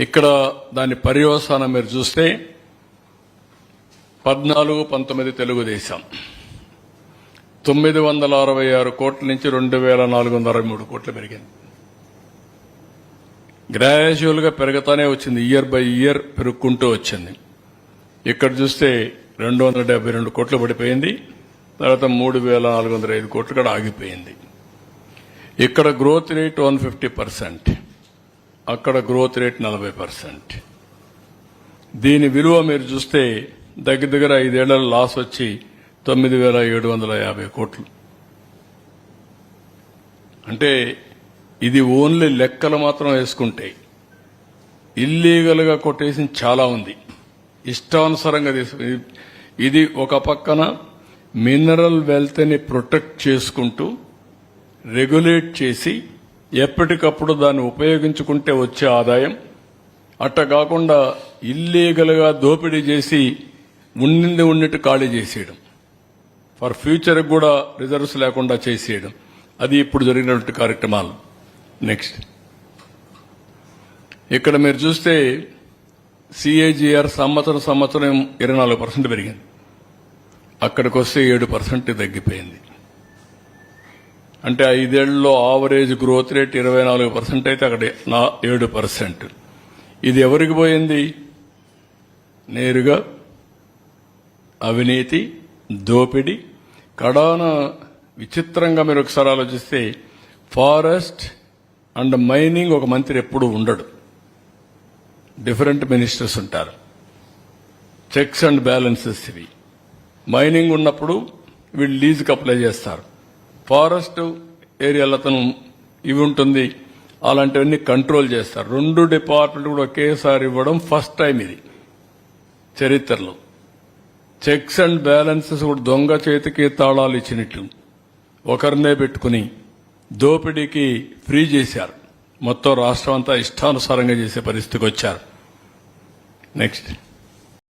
ఇక్కడ దాని పర్యవసానం మీరు చూస్తే పద్నాలుగు పంతొమ్మిది తెలుగుదేశం. తొమ్మిది వందల అరవై ఆరు కోట్ల నుంచి రెండు వేల నాలుగు వందల అరవై మూడు కోట్లు పెరిగింది. గ్రాడ్యువల్గా పెరుగుతానే వచ్చింది. ఇయర్ బై ఇయర్ పెరుక్కుంటూ వచ్చింది. ఇక్కడ చూస్తే రెండు వందల డెబ్బై రెండు కోట్లు పడిపోయింది. తర్వాత మూడు వేల నాలుగు వందల ఐదు కోట్లు కూడా ఆగిపోయింది. ఇక్కడ growth rate one fifty percent అక్కడ గ్రోత్ రేట్ నలభై పర్సెంట్ దీని విలువ మీరు చూస్తే దగ్గర దగ్గర ఐదేళ్ళ లాస్ వచ్చి తొమ్మిది వేల ఏడు వందల యాభై కోట్లు. అంటే ఇది ఓన్లీ లెక్కలు మాత్రం వేసుకుంటే ఇల్లీగల్గా కొట్టేసి చాలా ఉంది. ఇష్టానుసారంగా తీసుకు ఇది ఒక పక్కన మినరల్ వెల్త్ని ప్రొటెక్ట్ చేసుకుంటూ రెగ్యులేట్ చేసి ఎప్పటికప్పుడు దాన్ని ఉపయోగించుకుంటే వచ్చే ఆదాయం అట్ట కాకుండా ఇల్లీగల్గా దోపిడీ చేసి ఉండింది ఉన్నట్టు ఖాళీ చేసేయడం ఫర్ ఫ్యూచర్ కూడా రిజర్వ్స్ లేకుండా చేసేయడం అది ఇప్పుడు జరిగినటువంటి కార్యక్రమాలు. నెక్స్ట్. ఇక్కడ మీరు చూస్తే సిఏజీఆర్ సంవత్సరం సంవత్సరం ఇరవై నాలుగు పర్సెంట్ పెరిగింది. అక్కడికి వస్తే ఏడు పర్సెంట్ తగ్గిపోయింది. అంటే ఐదేళ్ళలో ఆవరేజ్ గ్రోత్ రేట్ ఇరవై నాలుగు పర్సెంట్ అయితే అక్కడ నా ఏడు పర్సెంట్ ఇది ఎవరికి పోయింది? నేరుగా అవినీతి దోపిడీ కడాన విచిత్రంగా మీరు ఒకసారి ఆలోచిస్తే ఫారెస్ట్ అండ్ మైనింగ్ ఒక మంత్రి ఎప్పుడు ఉండడు. డిఫరెంట్ మినిస్టర్స్ ఉంటారు. చెక్స్ అండ్ బ్యాలెన్సెస్ ఇవి. మైనింగ్ ఉన్నప్పుడు వీళ్ళు లీజుకి అప్లై చేస్తారు. ఫారెస్ట్ ఏరియాలో అతను ఇవి ఉంటుంది. అలాంటివన్నీ కంట్రోల్ చేస్తారు. రెండు డిపార్ట్మెంట్ కూడా ఒకేసారి ఇవ్వడం ఫస్ట్ టైం ఇది చరిత్రలో. చెక్స్ అండ్ బ్యాలెన్సెస్ కూడా దొంగ చేతికి తాళాలు ఇచ్చినట్లు ఒకరినే పెట్టుకుని దోపిడీకి ఫ్రీ చేశారు. మొత్తం రాష్ట్రం అంతా ఇష్టానుసారంగా చేసే పరిస్థితికి వచ్చారు. నెక్స్ట్.